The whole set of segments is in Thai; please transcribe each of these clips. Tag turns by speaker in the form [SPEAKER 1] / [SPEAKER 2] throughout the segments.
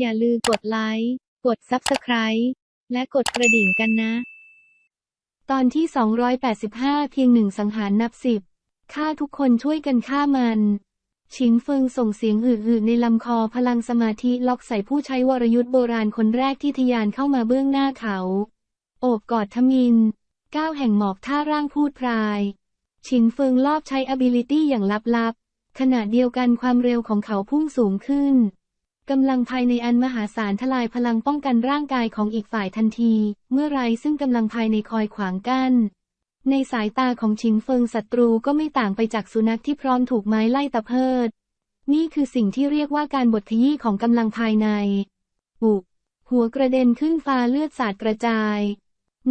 [SPEAKER 1] อย่าลืมกดไลค์ กด Subscribe และกดกระดิ่งกันนะ
[SPEAKER 2] ตอนที่ 285 เพียงหนึ่งสังหารนับสิบฆ่าทุกคนช่วยกันฆ่ามันฉินเฟิงส่งเสียงหืดๆในลำคอพลังสมาธิล็อกใส่ผู้ใช้วรยุทธ์โบราณคนแรกที่ทะยานเข้ามาเบื้องหน้าเขา โอบกอดทมิน ก้าวแห่งหมอกท่าร่างพูดพรายฉินเฟิงลอบใช้ ability อย่างลับๆ ขณะเดียวกันความเร็วของเขาพุ่งสูงขึ้น กำลังภายในอันมหาศาลทลายพลังป้องกันร่างกายของอีกฝ่ายทันที เมื่อไรซึ่งกำลังภายในคอยขวางกั้น ในสายตาของชิงเฟิงศัตรูก็ไม่ต่างไปจากสุนัขที่พร้อมถูกไม้ไล่ตะเพิด นี่คือสิ่งที่เรียกว่าการบดขยี้ของกำลังภายในอุกหัวกระเด็นขึ้นฟ้าเลือดสาดกระจาย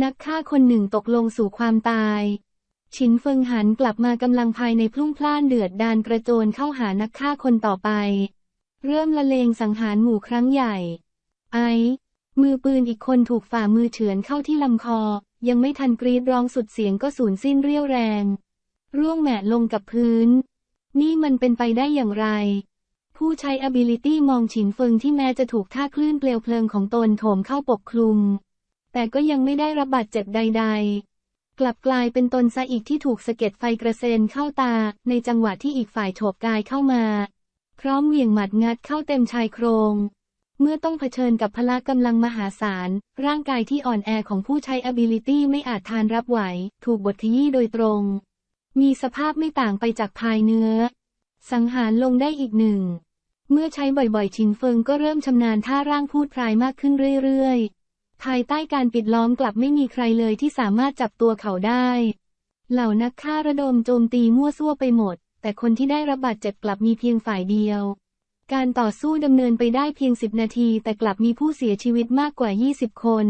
[SPEAKER 2] นักฆ่าคนหนึ่งตกลงสู่ความตาย ชินเฟิงหันกลับมากำลังภายในพลุ่งพล่านเดือดดานกระโจนเข้าหานักฆ่าคนต่อไป เริ่มละเลงสังหารหมู่ครั้งใหญ่ ไอ มือปืนอีกคนถูกฝ่ามือเฉือนเข้าที่ลำคอ ยังไม่ทันกรีดร้องสุดเสียงก็สูญสิ้นเรี่ยวแรง ร่วงแหมะลงกับพื้น นี่มันเป็นไปได้อย่างไร ผู้ใช้ ability มองฉินเฟิงที่แม้จะถูกท่าคลื่นเปลวเพลิงของตนโถมเข้าปกคลุม แต่ก็ยังไม่ได้รับบาดเจ็บใด ๆกลับกลายเป็นตนซะอีกที่ถูกสะเก็ดไฟกระเซ็นเข้าตา ในจังหวะที่อีกฝ่ายโฉบกายเข้ามา พร้อมเหวี่ยงหมัดงัดเข้าเต็มชายโครง เมื่อต้องเผชิญกับพละกำลังมหาศาล ร่างกายที่อ่อนแอของผู้ใช้ ability ไม่อาจทานรับไหว ถูกบทขยี้โดยตรง มีสภาพไม่ต่างไปจากภายเนื้อ สังหารลงได้อีกหนึ่ง เมื่อใช้บ่อยๆ ชินเฟิงก็เริ่มชำนาญท่าร่างพูดพรายมากขึ้นเรื่อยๆ ภายใต้การปิดล้อมกลับไม่มีใครเลยที่สามารถจับตัวเขาได้ เหล่านักฆ่าระดมโจมตีมั่วซั่วไปหมด แต่คนที่ได้รับบาดเจ็บกลับมีเพียงฝ่ายเดียว การต่อสู้ดำเนินไปได้เพียงสิบนาที แต่กลับมีผู้เสียชีวิตมากกว่า 20 คน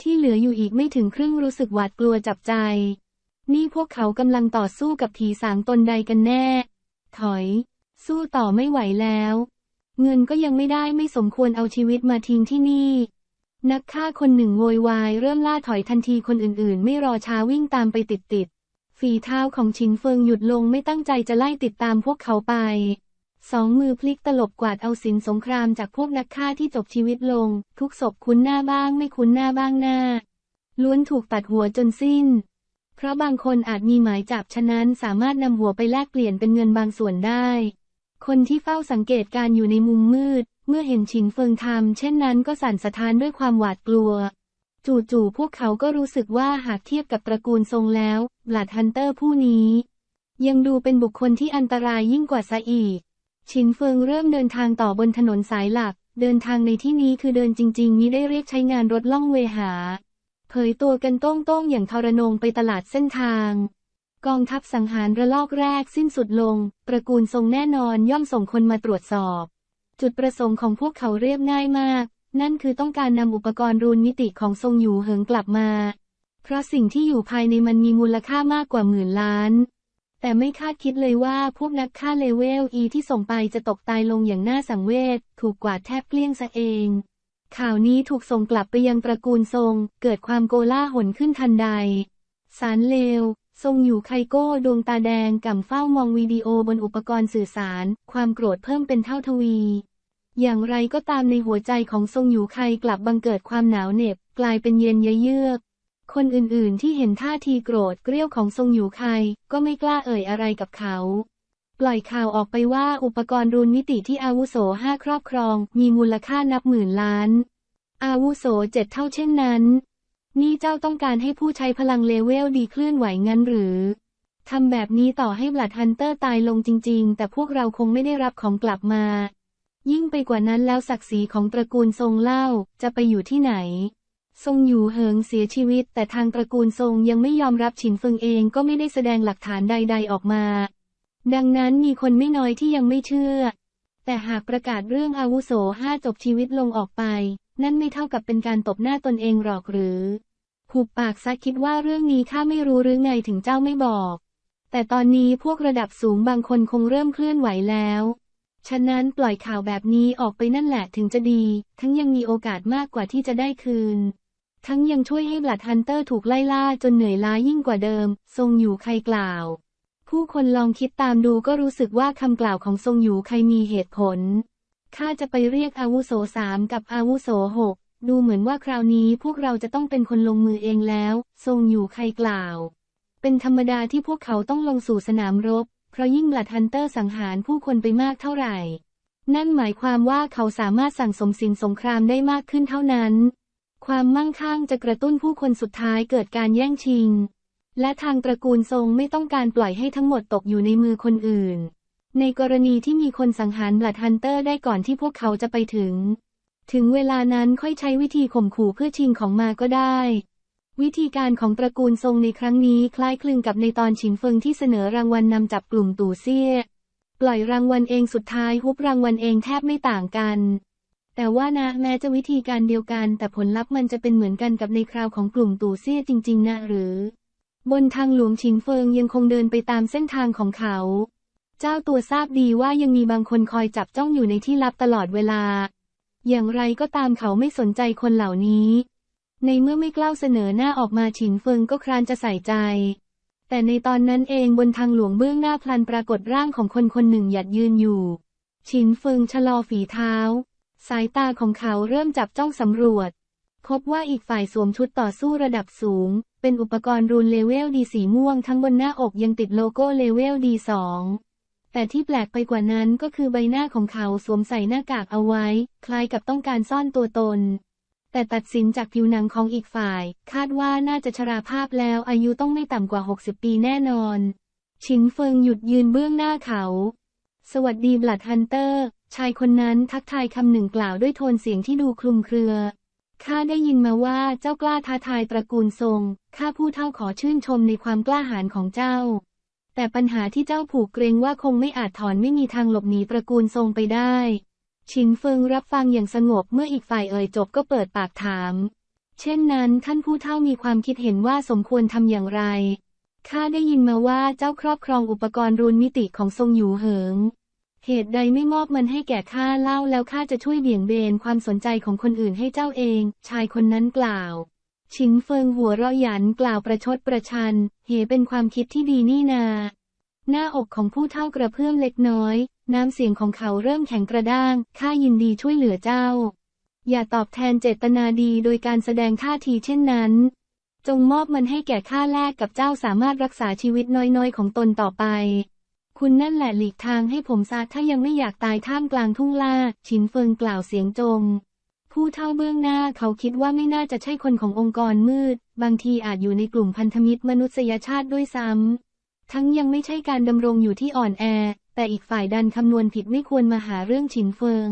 [SPEAKER 2] ที่เหลืออยู่อีกไม่ถึงครึ่งรู้สึกหวาดกลัวจับใจ นี่พวกเขากำลังต่อสู้กับผีสางตนใดกันแน่ ถอย สู้ต่อไม่ไหวแล้ว เงินก็ยังไม่ได้ไม่สมควรเอาชีวิตมาทิ้งที่นี่นักฆ่าคนหนึ่งโวยวายเริ่มล่าถอยทันทีคนอื่นๆ ไม่รอช้าวิ่งตามไปติดๆ ฝีเท้าของชินเฟิงหยุดลงไม่ตั้งใจจะไล่ติดตามพวกเขาไป สองมือพลิกตลบกวาดเอาสินสงครามจากพวกนักฆ่าที่จบชีวิตลง ทุกศพคุ้นหน้าบ้างไม่คุ้นหน้าบ้างหน้า ล้วนถูกตัดหัวจนสิ้น เพราะบางคนอาจมีหมายจับฉะนั้นสามารถนำหัวไปแลกเปลี่ยนเป็นเงินบางส่วนได้ คนที่เฝ้าสังเกตการอยู่ในมุมมืด เมื่อเห็นชินเฟิงทำเช่นนั้นก็สั่นสะท้านด้วยความหวาดกลัว จู่ๆพวกเขาก็รู้สึกว่าหากเทียบกับตระกูลทรงแล้วบลัดฮันเตอร์ผู้นี้ ยังดูเป็นบุคคลที่อันตรายยิ่งกว่าซะอีก ชินเฟิงเริ่มเดินทางต่อบนถนนสายหลัก เดินทางในที่นี้คือเดินจริง ๆ มิได้เรียกใช้งานรถล่องเวหา เผยตัวกันโต้งๆอย่างทรนงไปตลาดเส้นทางกองทัพสังหารระลอกแรกสิ้นสุดลง ตระกูลทรงแน่นอนย่อมส่งคนมาตรวจสอบ จุดประสงค์ของพวกเขาเรียบง่ายมาก นั่นคือต้องการนำอุปกรณ์รูนมิติของทรงอยู่เหิงกลับมา เพราะสิ่งที่อยู่ภายในมันมีมูลค่ามากกว่าหมื่นล้าน แต่ไม่คาดคิดเลยว่าพวกนักฆ่าเลเวล E ที่ส่งไปจะตกตายลงอย่างน่าสังเวช ถูกกวาดแทบเกลี้ยงซะเอง ข่าวนี้ถูกส่งกลับไปยังตระกูลทรง เกิดความโกล่าหนขึ้นทันใด สารเลวทรงอยู่ไคโก้ดวงตาแดงก่ำเฝ้ามองวิดีโอบนอุปกรณ์สื่อสาร ความโกรธเพิ่มเป็นเท่าทวี อย่างไรก็ตามในหัวใจของทรงอยู่ไคกลับบังเกิดความหนาวเหน็บ กลายเป็นเย็นเยือก คนอื่นๆที่เห็นท่าทีโกรธเกรี้ยวของทรงอยู่ไคก็ไม่กล้าเอ่ยอะไรกับเขา ปล่อยข่าวออกไปว่าอุปกรณ์รูนมิติที่อาวุโสห้าครอบครอง มีมูลค่านับหมื่นล้าน อาวุโสเจ็ดเท่าเช่นนั้น นี่เจ้าต้องการให้ผู้ใช้พลังเลเวลดีเคลื่อนไหวงั้นหรือทำแบบนี้ต่อให้บลัดฮันเตอร์ตายลงจริง ๆ แต่พวกเราคงไม่ได้รับของกลับมา ยิ่งไปกว่านั้นแล้วศักดิ์ศรีของตระกูลทรงเล่าจะไปอยู่ที่ไหน ทรงอยู่เหิงเสียชีวิต แต่ทางตระกูลทรงยังไม่ยอมรับฉินเฟิงเองก็ไม่ได้แสดงหลักฐานใด ๆออกมา ดังนั้นมีคนไม่น้อยที่ยังไม่เชื่อ แต่หากประกาศเรื่องอาวุโสห้าจบชีวิตลงออกไป นั่นไม่เท่ากับเป็นการตบหน้าตนเองหรอกหรือหุบปากซะคิดว่าเรื่องนี้ข้าไม่รู้หรือไงถึงเจ้าไม่บอก แต่ตอนนี้พวกระดับสูงบางคนคงเริ่มเคลื่อนไหวแล้ว ฉะนั้นปล่อยข่าวแบบนี้ออกไปนั่นแหละถึงจะดี ทั้งยังมีโอกาสมากกว่าที่จะได้คืน ทั้งยังช่วยให้บลัดฮันเตอร์ถูกไล่ล่าจนเหนื่อยล้ายิ่งกว่าเดิม ทรงอยู่ใครกล่าว ผู้คนลองคิดตามดูก็รู้สึกว่าคำกล่าวของทรงอยู่ใครมีเหตุผล ข้าจะไปเรียกอาวุโสสามกับอาวุโสหกดูเหมือนว่าคราวนี้พวกเราจะต้องเป็นคนลงมือเองแล้ว ทรงอยู่ใครกล่าว เป็นธรรมดาที่พวกเขาต้องลงสู่สนามรบ ราะยิ่งบลัดฮันเตอร์สังหารผู้คนไปมากเท่าไหร่ นั่นหมายความว่าเขาสามารถสั่งสมสินสงครามได้มากขึ้นเท่านั้น ความมั่งคั่งจะกระตุ้นผู้คนสุดท้ายเกิดการแย่งชิง และทางตระกูลทรงไม่ต้องการปล่อยให้ทั้งหมดตกอยู่ในมือคนอื่น ในกรณีที่มีคนสังหารบลัดฮันเตอร์ได้ก่อนที่พวกเขาจะไปถึง ถึงเวลานั้นค่อยใช้วิธีข่มขู่เพื่อชิงของมาก็ได้ วิธีการของตระกูลทรงในครั้งนี้คล้ายคลึงกับในตอนฉินเฟิงที่เสนอรางวัลนำจับกลุ่มตู่เซี่ย ปล่อยรางวัลเองสุดท้ายฮุบรางวัลเองแทบไม่ต่างกัน แต่ว่านะแม้จะวิธีการเดียวกัน แต่ผลลัพธ์มันจะเป็นเหมือนกันกับในคราวของกลุ่มตู่เซี่ยจริง ๆ นะหรือ บนทางหลวงฉินเฟิงยังคงเดินไปตามเส้นทางของเขา เจ้าตัวทราบดีว่ายังมีบางคนคอยจับจ้องอยู่ในที่ลับตลอดเวลา อย่างไรก็ตามเขาไม่สนใจคนเหล่านี้ ในเมื่อไม่กล้าเสนอหน้าออกมาฉินเฟิงก็ครานจะใส่ใจ แต่ในตอนนั้นเองบนทางหลวงเบื้องหน้าพลันปรากฏร่างของคนคนหนึ่งหยัดยืนอยู่ ฉินเฟิงชะลอฝีเท้า สายตาของเขาเริ่มจับจ้องสำรวจ พบว่าอีกฝ่ายสวมชุดต่อสู้ระดับสูง เป็นอุปกรณ์รูนเลเวลดีสีม่วงทั้งบนหน้าอกยังติดโลโก้เลเวลดีสองแต่ที่แปลกไปกว่านั้นก็คือใบหน้าของเขาสวมใส่หน้ากากเอาไว้ คล้ายกับต้องการซ่อนตัวตน แต่ตัดสินจากผิวหนังของอีกฝ่าย คาดว่าน่าจะชราภาพแล้วอายุต้องไม่ต่ำกว่า 60 ปีแน่นอน ชินเฟิงหยุดยืนเบื้องหน้าเขา สวัสดีบลัดฮันเตอร์ ชายคนนั้นทักทายคำหนึ่งกล่าวด้วยโทนเสียงที่ดูคลุมเครือ ข้าได้ยินมาว่าเจ้ากล้าท้าทายตระกูลทรง ข้าผู้เท่าขอชื่นชมในความกล้าหาญของเจ้า แต่ปัญหาที่เจ้าผูกเกรงว่าคงไม่อาจถอนไม่มีทางหลบหนีตระกูลทรงไปได้ ชินเฟิงรับฟังอย่างสงบเมื่ออีกฝ่ายเอ่ยจบก็เปิดปากถาม เช่นนั้นท่านผู้เท่ามีความคิดเห็นว่าสมควรทำอย่างไร ข้าได้ยินมาว่าเจ้าครอบครองอุปกรณ์รูนมิติของทรงอยู่เหิง เหตุใดไม่มอบมันให้แก่ข้าเล่าแล้วข้าจะช่วยเบี่ยงเบนความสนใจของคนอื่นให้เจ้าเอง ชายคนนั้นกล่าว ชินเฟิงหัวเราะหยันกล่าวประชดประชัน เหเป็นความคิดที่ดีนี่นา หน้าอกของผู้เท่ากระเพื่อมเล็กน้อย น้ำเสียงของเขาเริ่มแข็งกระด้าง ข้ายินดีช่วยเหลือเจ้า อย่าตอบแทนเจตนาดีโดยการแสดงท่าทีเช่นนั้น จงมอบมันให้แก่ข้าแลกกับเจ้าสามารถรักษาชีวิตน้อยๆ ของตนต่อไป คุณนั่นแหละหลีกทางให้ผมซะถ้ายังไม่อยากตายท่ามกลางทุ่งล่า ชินเฟิงกล่าวเสียงจง ผู้เท่าเบื้องหน้าเขาคิดว่าไม่น่าจะใช่คนขององค์กรมืด บางทีอาจอยู่ในกลุ่มพันธมิตรมนุษยชาติด้วยซ้ำทั้งยังไม่ใช่การดำรงอยู่ที่อ่อนแอ แต่อีกฝ่ายดันคำนวณผิดไม่ควรมาหาเรื่องฉินเฟิง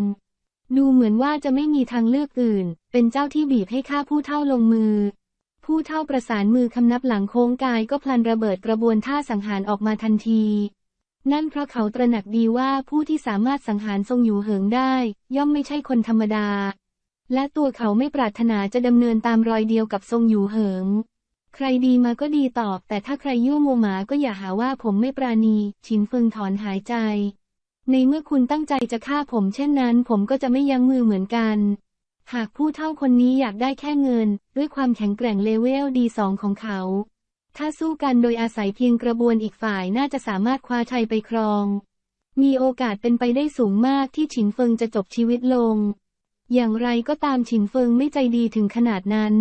[SPEAKER 2] ดูเหมือนว่าจะไม่มีทางเลือกอื่น เป็นเจ้าที่บีบให้ข้าผู้เท่าลงมือ ผู้เท่าประสานมือคำนับหลังโค้งกายก็พลันระเบิดกระบวนท่าสังหารออกมาทันที นั่นเพราะเขาตระหนักดีว่าผู้ที่สามารถสังหารทรงอยู่เหิงได้ ย่อมไม่ใช่คนธรรมดา และตัวเขาไม่ปรารถนาจะดำเนินตามรอยเดียวกับทรงอยู่เหิง ใครดีมาก็ดีตอบ แต่ถ้าใครยั่วโมหมาก็อย่าหาว่าผมไม่ปราณีฉินเฟิงถอนหายใจ ในเมื่อคุณตั้งใจจะฆ่าผมเช่นนั้น ผมก็จะไม่ยั้งมือเหมือนกัน หากผู้เท่าคนนี้อยากได้แค่เงิน ด้วยความแข็งแกร่งเลเวลดีสองของเขา ถ้าสู้กันโดยอาศัยเพียงกระบวนอีกฝ่ายน่าจะสามารถคว้าชัยไปครอง มีโอกาสเป็นไปได้สูงมากที่ฉินเฟิงจะจบชีวิตลง อย่างไรก็ตามฉินเฟิงไม่ใจดีถึงขนาดนั้น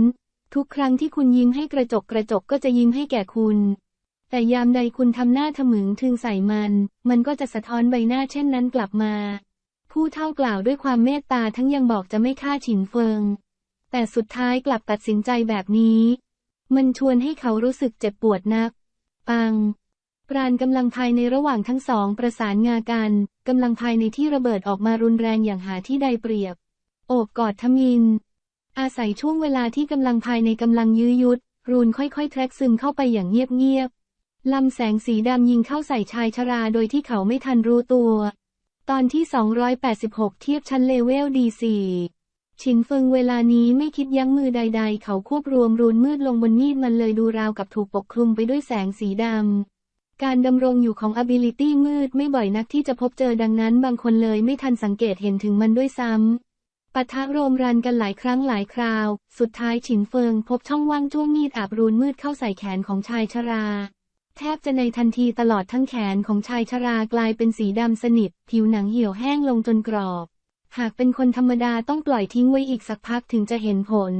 [SPEAKER 2] ทุกครั้งที่คุณยิ้มให้กระจกกระจกก็จะยิ้มให้แก่คุณ แต่ยามใดคุณทำหน้าทะมึงทึงใส่มัน มันก็จะสะท้อนใบหน้าเช่นนั้นกลับมา ผู้เท่ากล่าวด้วยความเมตตาทั้งยังบอกจะไม่ฆ่าฉินเฟิง แต่สุดท้ายกลับตัดสินใจแบบนี้ มันชวนให้เขารู้สึกเจ็บปวดนัก ปัง ปราณกำลังภายในระหว่างทั้งสองประสานงากันกำลังภายในที่ระเบิดออกมารุนแรงอย่างหาที่ใดเปรียบ โอบกอดทมิน อาศัยช่วงเวลาที่กำลังภายในกำลังยื้อยุด รูนค่อยๆ แทรกซึมเข้าไปอย่างเงียบๆลำแสงสีดำยิงเข้าใส่ชายชราโดยที่เขาไม่ทันรู้ตัว ตอนที่ 286 เทียบชั้นเลเวลดีสี่ชินเฟิงเวลานี้ไม่คิดยั้งมือใด ๆ เขาควบรวมรูนมืดลงบนมีดมันเลยดูราวกับถูกปกคลุมไปด้วยแสงสีดำ การดำรงอยู่ของ ability มืดไม่บ่อยนักที่จะพบเจอดังนั้นบางคนเลยไม่ทันสังเกตเห็นถึงมันด้วยซ้ำ ปะทะโรมรันกันหลายครั้งหลายคราว สุดท้ายฉินเฟิงพบช่องว่างจ้วงมีดอาบรูนมืดเข้าใส่แขนของชายชรา แทบจะในทันทีตลอดทั้งแขนของชายชรากลายเป็นสีดำสนิท ผิวหนังเหี่ยวแห้งลงจนกรอบ หากเป็นคนธรรมดาต้องปล่อยทิ้งไว้อีกสักพักถึงจะเห็นผล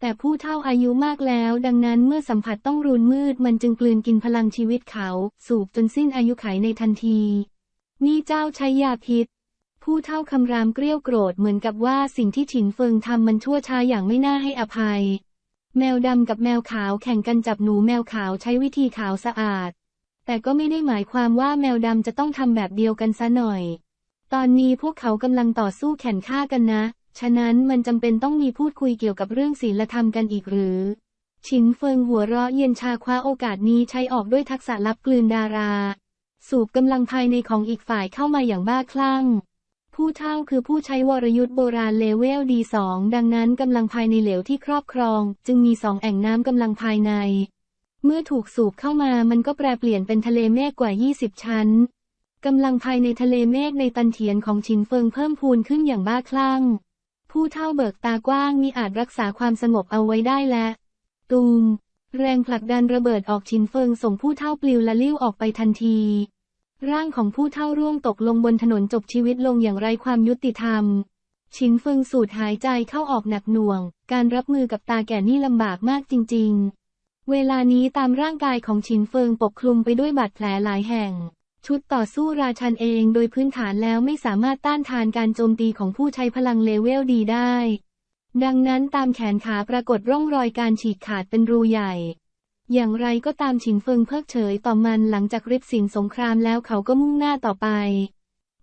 [SPEAKER 2] แต่ผู้เฒ่าอายุมากแล้ว ดังนั้นเมื่อสัมผัสต้องรูนมืดมันจึงกลืนกินพลังชีวิตเขา สูบจนสิ้นอายุขัยในทันที นี่เจ้าใช้ยาพิษ ผู้เฒ่าคำรามเกรี้ยวโกรธเหมือนกับว่าสิ่งที่ฉินเฟิงทำมันชั่วช้าอย่างไม่น่าให้อภัย แมวดำกับแมวขาวแข่งกันจับหนูแมวขาวใช้วิธีขาวสะอาด แต่ก็ไม่ได้หมายความว่าแมวดำจะต้องทำแบบเดียวกันซะหน่อย ตอนนี้พวกเขากำลังต่อสู้แข่งฆ่ากันนะ ฉะนั้นมันจำเป็นต้องมีพูดคุยเกี่ยวกับเรื่องศีลธรรมกันอีกหรือชินเฟิงหัวเราะเย็นชาคว้าโอกาสนี้ใช้ออกด้วยทักษะลับกลืนดารา สูบกำลังภายในของอีกฝ่ายเข้ามาอย่างบ้าคลั่ง ผู้เฒ่าคือผู้ใช้วรยุทธ์โบราณเลเวลดีสองดังนั้นกำลังภายในเหลวที่ครอบครอง จึงมีสองแอ่งน้ำกำลังภายใน เมื่อถูกสูบเข้ามามันก็แปรเปลี่ยนเป็นทะเลเมฆกว่า 20 ชั้นกำลังภายในทะเลเมฆในตันเถียนของชินเฟิงเพิ่มพูนขึ้นอย่างบ้าคลั่ง ผู้เฒ่าเบิกตากว้างมีอาจรักษาความสงบเอาไว้ได้และตูม แรงผลักดันระเบิดออกชินเฟิงส่งผู้เฒ่าปลิวละลิ้วออกไปทันที ร่างของผู้เฒ่าร่วงตกลงบนถนนจบชีวิตลงอย่างไร้ความยุติธรรม ชินเฟิงสูดหายใจเข้าออกหนักหน่วง การรับมือกับตาแก่นี่ลำบากมากจริง ๆ เวลานี้ตามร่างกายของชินเฟิงปกคลุมไปด้วยบาดแผลหลายแห่ง ชุดต่อสู้ราชันเองโดยพื้นฐานแล้วไม่สามารถต้านทานการโจมตีของผู้ใช้พลังเลเวลดีได้ ดังนั้นตามแขนขาปรากฏร่องรอยการฉีกขาดเป็นรูใหญ่ อย่างไรก็ตามฉินเฟิงเพิกเฉยต่อมันหลังจากริบสินสงครามแล้วเขาก็มุ่งหน้าต่อไป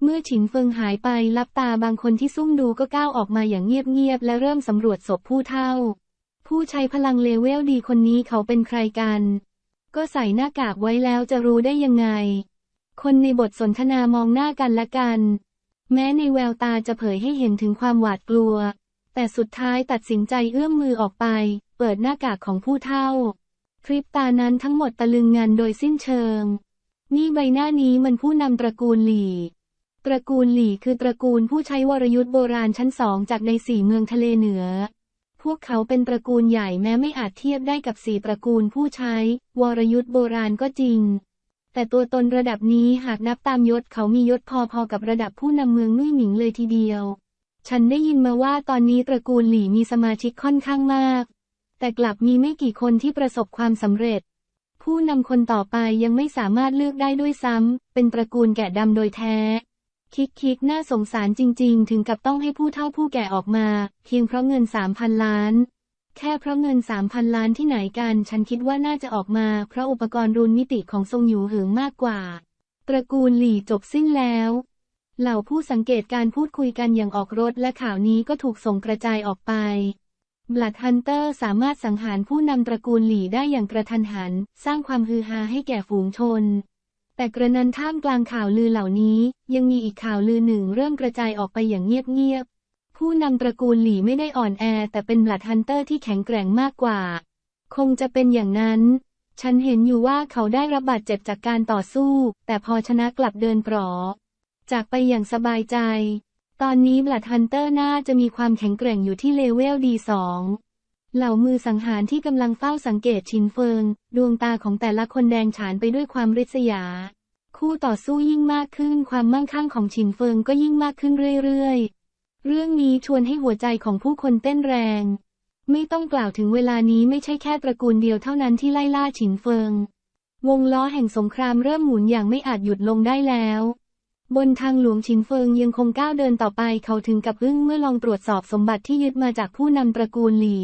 [SPEAKER 2] เมื่อฉินเฟิงหายไปลับตาบางคนที่ซุ่มดูก็ก้าวออกมาอย่างเงียบๆและเริ่มสำรวจศพผู้เฒ่า ผู้ใช้พลังเลเวลดีคนนี้เขาเป็นใครกัน ก็ใส่หน้ากากไว้แล้วจะรู้ได้ยังไง คนในบทสนทนามองหน้ากันและกัน แม้ในแววตาจะเผยให้เห็นถึงความหวาดกลัว แต่สุดท้ายตัดสินใจเอื้อมมือออกไป เปิดหน้ากากของผู้เฒ่า พริบตานั้นทั้งหมดตะลึงงันโดยสิ้นเชิง นี่ใบหน้านี้มันผู้นำตระกูลหลี่ ตระกูลหลี่คือตระกูลผู้ใช้วรยุทธ์โบราณชั้นสองจากในสี่เมืองทะเลเหนือ พวกเขาเป็นตระกูลใหญ่แม้ไม่อาจเทียบได้กับสี่ตระกูลผู้ใช้ วรยุทธ์โบราณก็จริง แต่ตัวตนระดับนี้หากนับตามยศเขามียศพอๆกับระดับผู้นำเมืองนุ่ยหมิงเลยทีเดียว ฉันได้ยินมาว่าตอนนี้ตระกูลหลี่มีสมาชิกค่อนข้างมาก แต่กลับมีไม่กี่คนที่ประสบความสำเร็จ ผู้นำคนต่อไปยังไม่สามารถเลือกได้ด้วยซ้ำ เป็นตระกูลแกะดำโดยแท้ คิกคิกน่าสงสารจริง ๆ ถึงกับต้องให้ผู้เฒ่าผู้แก่ออกมา เพียงเพราะเงินสามพันล้าน แค่เพราะเงินสามพันล้านที่ไหนกัน ฉันคิดว่าน่าจะออกมา เพราะอุปกรณ์รุนมิติของทรงหยูเหิงมากกว่า ตระกูลหลี่จบสิ้นแล้วเหล่าผู้สังเกตการพูดคุยกันอย่างออกรถและข่าวนี้ก็ถูกส่งกระจายออกไป บลัดฮันเตอร์สามารถสังหารผู้นำตระกูลหลี่ได้อย่างกระทันหัน สร้างความฮือฮาให้แก่ฝูงชน แต่กระนั้นท่ามกลางข่าวลือเหล่านี้ ยังมีอีกข่าวลือหนึ่งเริ่มกระจายออกไปอย่างเงียบๆ ผู้นำตระกูลหลี่ไม่ได้อ่อนแอ แต่เป็นบลัดฮันเตอร์ที่แข็งแกร่งมากกว่า คงจะเป็นอย่างนั้น ฉันเห็นอยู่ว่าเขาได้รับบาดเจ็บจากการต่อสู้ แต่พอชนะกลับเดินปลอจากไปอย่างสบายใจ ตอนนี้บลัดฮันเตอร์น่าจะมีความแข็งแกร่งอยู่ที่เลเวลดีสองเหล่ามือสังหารที่กำลังเฝ้าสังเกตชินเฟิง ดวงตาของแต่ละคนแดงฉานไปด้วยความริษยา คู่ต่อสู้ยิ่งมากขึ้นความมั่งคั่งของชินเฟิงก็ยิ่งมากขึ้นเรื่อยๆ เรื่องนี้ชวนให้หัวใจของผู้คนเต้นแรง ไม่ต้องกล่าวถึงเวลานี้ไม่ใช่แค่ตระกูลเดียวเท่านั้นที่ไล่ล่าฉินเฟิง วงล้อแห่งสงครามเริ่มหมุนอย่างไม่อาจหยุดลงได้แล้ว บนทางหลวงฉินเฟิงยังคงก้าวเดินต่อไปเขาถึงกับอึ้งเมื่อลองตรวจสอบสมบัติที่ยึดมาจากผู้นำตระกูลหลี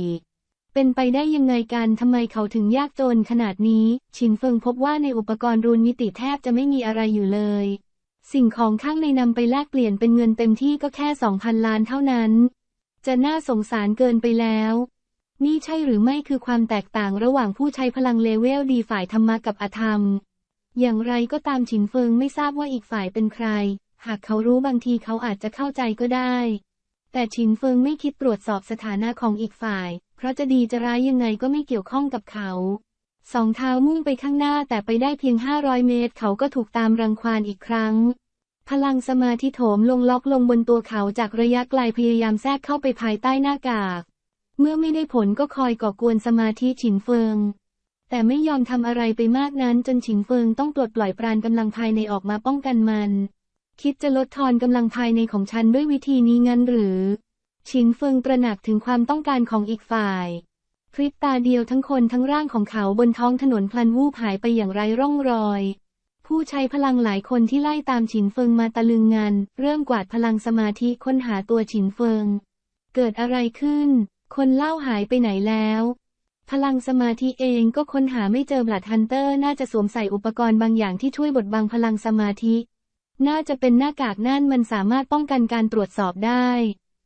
[SPEAKER 2] เป็นไปได้ยังไงกันทำไมเขาถึงยากจนขนาดนี้ฉินเฟิงพบว่าในอุปกรณ์รูนมิติแทบจะไม่มีอะไรอยู่เลย สิ่งของข้างในนำไปแลกเปลี่ยนเป็นเงินเต็มที่ก็แค่สองพันล้านเท่านั้น จะน่าสงสารเกินไปแล้ว นี่ใช่หรือไม่คือความแตกต่างระหว่างผู้ใช้พลังเลเวลดีฝ่ายธรรมะกับอธรรม อย่างไรก็ตามฉินเฟิงไม่ทราบว่าอีกฝ่ายเป็นใคร หากเขารู้บางทีเขาอาจจะเข้าใจก็ได้ แต่ฉินเฟิงไม่คิดตรวจสอบสถานะของอีกฝ่าย เพราะจะดีจะร้ายยังไงก็ไม่เกี่ยวข้องกับเขา สองเท้ามุ่งไปข้างหน้าแต่ไปได้เพียง 500 เมตร เขาก็ถูกตามรังควานอีกครั้ง พลังสมาธิโถมลงล็อกลงบนตัวเขาจากระยะไกลพยายามแทรกเข้าไปภายใต้หน้ากาก เมื่อไม่ได้ผลก็คอยก่อกวนสมาธิฉินเฟิง แต่ไม่ยอมทำอะไรไปมากนั้นจนฉินเฟิงต้องปลดปล่อยปราณกำลังภายในออกมาป้องกันมัน คิดจะลดทอนกำลังภายในของฉันด้วยวิธีนี้งั้นหรือชินเฟิงตระหนักถึงความต้องการของอีกฝ่ายพริบตาเดียวทั้งคนทั้งร่างของเขาบนท้องถนนพลันวูบหายไปอย่างไร้ร่องรอย ผู้ใช้พลังหลายคนที่ไล่ตามฉินเฟิงมาตะลึงงานเริ่มกวาดพลังสมาธิค้นหาตัวฉินเฟิง เกิดอะไรขึ้น คนเล่าหายไปไหนแล้ว พลังสมาธิเองก็ค้นหาไม่เจอบลัดฮันเตอร์น่าจะสวมใส่อุปกรณ์บางอย่างที่ช่วยบดบังพลังสมาธิ น่าจะเป็นหน้ากากนั่นมันสามารถป้องกันการตรวจสอบได้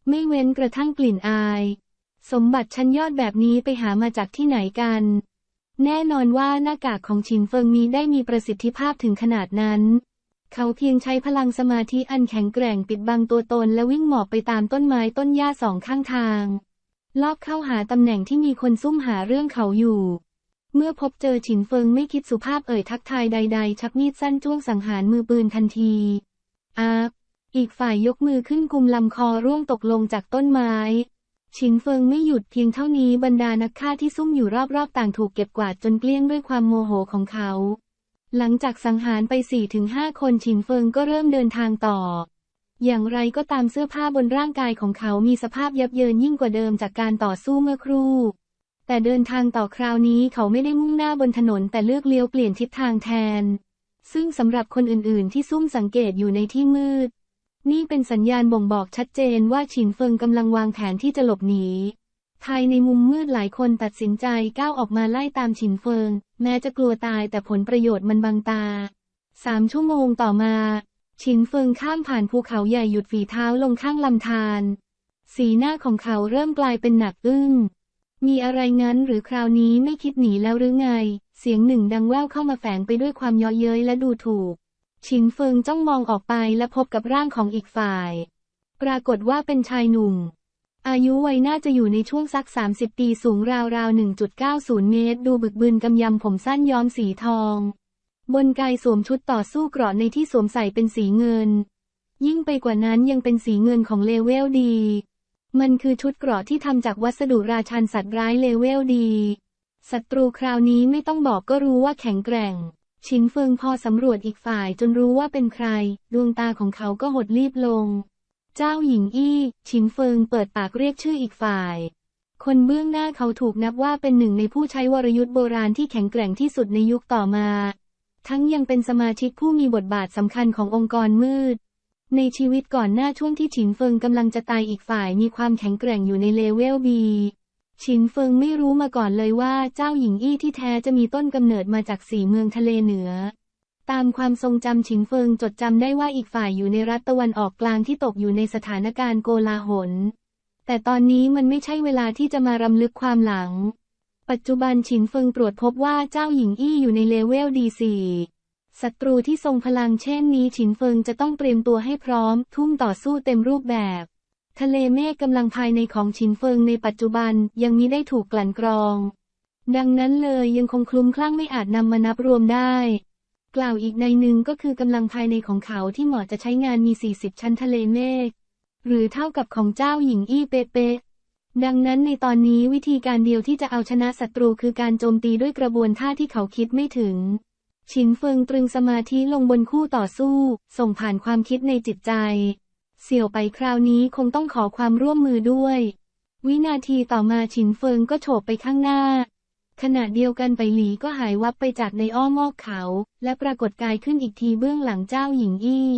[SPEAKER 2] ไม่เว้นกระทั่งกลิ่นอาย สมบัติชั้นยอดแบบนี้ไปหามาจากที่ไหนกัน แน่นอนว่าหน้ากากของชินเฟิงมีได้มีประสิทธิภาพถึงขนาดนั้น เขาเพียงใช้พลังสมาธิอันแข็งแกร่งปิดบังตัวตนและวิ่งหมอบไปตามต้นไม้ต้นหญ้าสองข้างทาง ลอบเข้าหาตำแหน่งที่มีคนซุ่มหาเรื่องเขาอยู่ เมื่อพบเจอฉินเฟิงไม่คิดสุภาพเอ่ยทักทายใด ๆ ชักมีดสั้นจ้วงสังหารมือปืนทันทีอาบอีกฝ่ายยกมือขึ้นกุมลำคอร่วงตกลงจากต้นไม้ฉินเฟิงไม่หยุดเพียงเท่านี้บรรดานักฆ่าที่ซุ่มอยู่รอบๆ ต่างถูกเก็บกวาดจนเกลี้ยงด้วยความโมโหของเขา หลังจากสังหารไป4-5คนฉินเฟิงก็เริ่มเดินทางต่อ อย่างไรก็ตามเสื้อผ้าบนร่างกายของเขามีสภาพยับเยินยิ่งกว่าเดิมจากการต่อสู้เมื่อครู่ แต่เดินทางต่อคราวนี้เขาไม่ได้มุ่งหน้าบนถนนแต่เลือกเลี้ยวเปลี่ยนทิศทางแทน ซึ่งสำหรับคนอื่นๆ ที่ซุ่มสังเกตอยู่ในที่มืด นี่เป็นสัญญาณบ่งบอกชัดเจนว่าฉินเฟิงกำลังวางแผนที่จะหลบหนีภายในมุมมืดหลายคนตัดสินใจก้าวออกมาไล่ตามฉินเฟิง แม้จะกลัวตายแต่ผลประโยชน์มันบังตาสามชั่วโมงต่อมา ฉินเฟิงข้ามผ่านภูเขาใหญ่หยุดฝีเท้าลงข้างลำธารสีหน้าของเขาเริ่มกลายเป็นหนักอึ้ง มีอะไรงั้นหรือคราวนี้ไม่คิดหนีแล้วหรือไง เสียงหนึ่งดังแว่วเข้ามาแฝงไปด้วยความเย่อเย้ยและดูถูกฉินเฟิงจ้องมองออกไปและพบกับร่างของอีกฝ่าย ปรากฏว่าเป็นชายหนุ่ม อายุวัยน่าจะอยู่ในช่วงสัก 30 ปีสูงราวๆ 1.90 เมตร ดูบึกบึนกำยำผมสั้นย้อมสีทอง บนกายสวมชุดต่อสู้เกราะในที่สวมใส่เป็นสีเงิน ยิ่งไปกว่านั้นยังเป็นสีเงินของเลเวลดี มันคือชุดเกราะที่ทำจากวัสดุราชันสัตว์ร้ายเลเวลดีศัตรูคราวนี้ไม่ต้องบอกก็รู้ว่าแข็งแกร่ง ชินเฟิงพอสำรวจอีกฝ่ายจนรู้ว่าเป็นใคร ดวงตาของเขาก็หดรีบลง เจ้าหญิงอี้ ชินเฟิงเปิดปากเรียกชื่ออีกฝ่าย คนเบื้องหน้าเขาถูกนับว่าเป็นหนึ่งในผู้ใช้วรยุทธ์โบราณที่แข็งแกร่งที่สุดในยุคต่อมา ทั้งยังเป็นสมาชิกผู้มีบทบาทสำคัญขององค์กรมืด ในชีวิตก่อนหน้าช่วงที่ฉินเฟิงกำลังจะตายอีกฝ่ายมีความแข็งแกร่งอยู่ในเลเวลบีฉินเฟิงไม่รู้มาก่อนเลยว่าเจ้าหญิงอี้ที่แท้จะมีต้นกำเนิดมาจากสี่เมืองทะเลเหนือ ตามความทรงจำฉินเฟิงจดจำได้ว่าอีกฝ่ายอยู่ในรัฐตะวันออกกลางที่ตกอยู่ในสถานการณ์โกลาหล แต่ตอนนี้มันไม่ใช่เวลาที่จะมารำลึกความหลัง ปัจจุบันฉินเฟิงตรวจพบว่าเจ้าหญิงอี้อยู่ในเลเวลดีสี่ศัตรูที่ทรงพลังเช่นนี้ฉินเฟิงจะต้องเตรียมตัวให้พร้อม ทุ่มต่อสู้เต็มรูปแบบ ทะเลเมฆกำลังภายในของฉินเฟิงในปัจจุบันยังมิได้ถูกกลั่นกรอง ดังนั้นเลยยังคงคลุ้มคลั่งไม่อาจนำมานับรวมได้ กล่าวอีกในหนึ่งก็คือกำลังภายในของเขาที่เหมาะจะใช้งานมี 40 ชั้นทะเลเมฆหรือเท่ากับของเจ้าหญิงอี้เป๊ะ ดังนั้นในตอนนี้วิธีการเดียวที่จะเอาชนะศัตรูคือการโจมตีด้วยกระบวนท่าที่เขาคิดไม่ถึง ฉินเฟิงตรึงสมาธิลงบนคู่ต่อสู้ ส่งผ่านความคิดในจิตใจ เสี่ยวไปคราวนี้คงต้องขอความร่วมมือด้วย วินาทีต่อมาฉินเฟิงก็โฉบไปข้างหน้า ขณะเดียวกันไปหลีก็หายวับไปจากในอ้อมอกเขา และปรากฏกายขึ้นอีกทีเบื้องหลังเจ้าหญิงอี้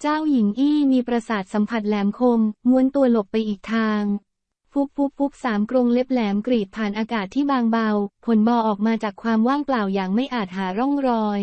[SPEAKER 2] เจ้าหญิงอี้มีประสาทสัมผัสแหลมคม ม้วนตัวหลบไปอีกทาง ฟุบฟุบฟุบสามกรงเล็บแหลมกรีดผ่านอากาศที่บางเบา ผลบอออกมาจากความว่างเปล่าอย่างไม่อาจหาร่องรอย